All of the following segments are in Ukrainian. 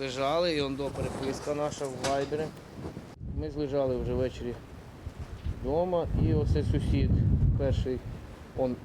Лежали, і он до переписка наша в вайбері. Ми ж лежали вже ввечері вдома, і оце сусід перший, он,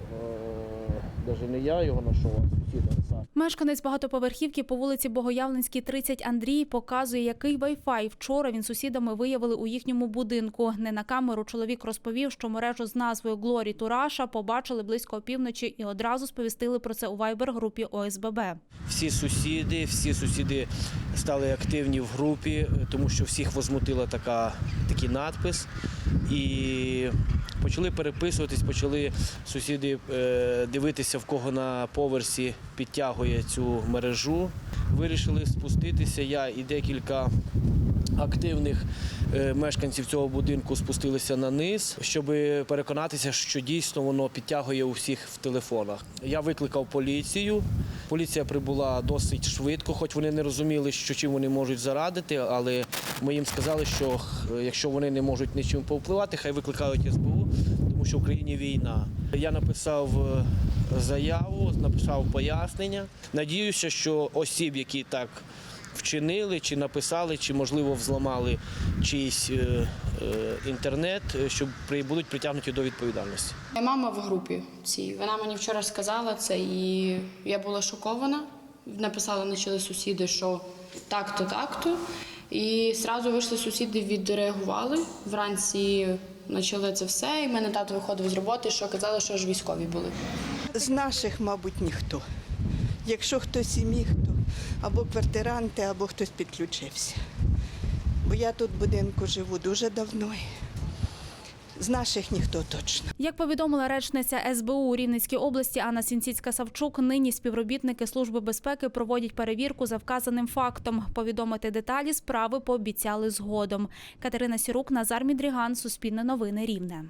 навіть не я його знайшов, а сусід Олександр. Мешканець багатоповерхівки по вулиці Богоявленській, 30 Андрій показує, який вайфай вчора він сусідами виявили у їхньому будинку. Не на камеру чоловік розповів, що мережу з назвою Глорі Тураша побачили близько опівночі і одразу сповістили про це у вайбер-групі ОСББ. Всі сусіди, всі сусіди стали активні в групі, е, тому що всіх возмутила така, такий надпис. І почали переписуватись, почали сусіди е, дивитися, в кого на поверсі підтягує цю мережу. Вирішили спуститися. Я і декілька активних е, мешканців цього будинку спустилися на низ, щоб переконатися, що дійсно воно підтягує у всіх в телефонах. Я викликав поліцію. Поліція прибула досить швидко, хоч вони не розуміли, що чим вони можуть зарадити, але ми їм сказали, що якщо вони не можуть нічим повпливати, хай викликають СБУ, тому що в Україні війна. Я написав е, заяву, написав пояснення. Надіюся, що осіб, які так вчинили, чи написали, чи можливо взламали чийсь е, е, інтернет, е, що будуть притягнуті до відповідальності. Моя мама в групі цій. Вона мені вчора сказала це, і я була шокована. Написали, почали сусіди, що так-то, так-то. І одразу вийшли сусіди, відреагували. Вранці почали це все. І мене тато виходив з роботи, що казали, що ж військові були. З наших, мабуть, ніхто. Якщо хтось і міг, то або квартиранти, або хтось підключився. Бо я тут в будинку живу дуже давно. З наших ніхто точно. Як повідомила речниця СБУ у Рівненській області Анна Сінціцька-Савчук, нині співробітники Служби безпеки проводять перевірку за вказаним фактом. Повідомити деталі справи пообіцяли згодом. Катерина Сірук, Назар Мідріган, Суспільне новини Рівне.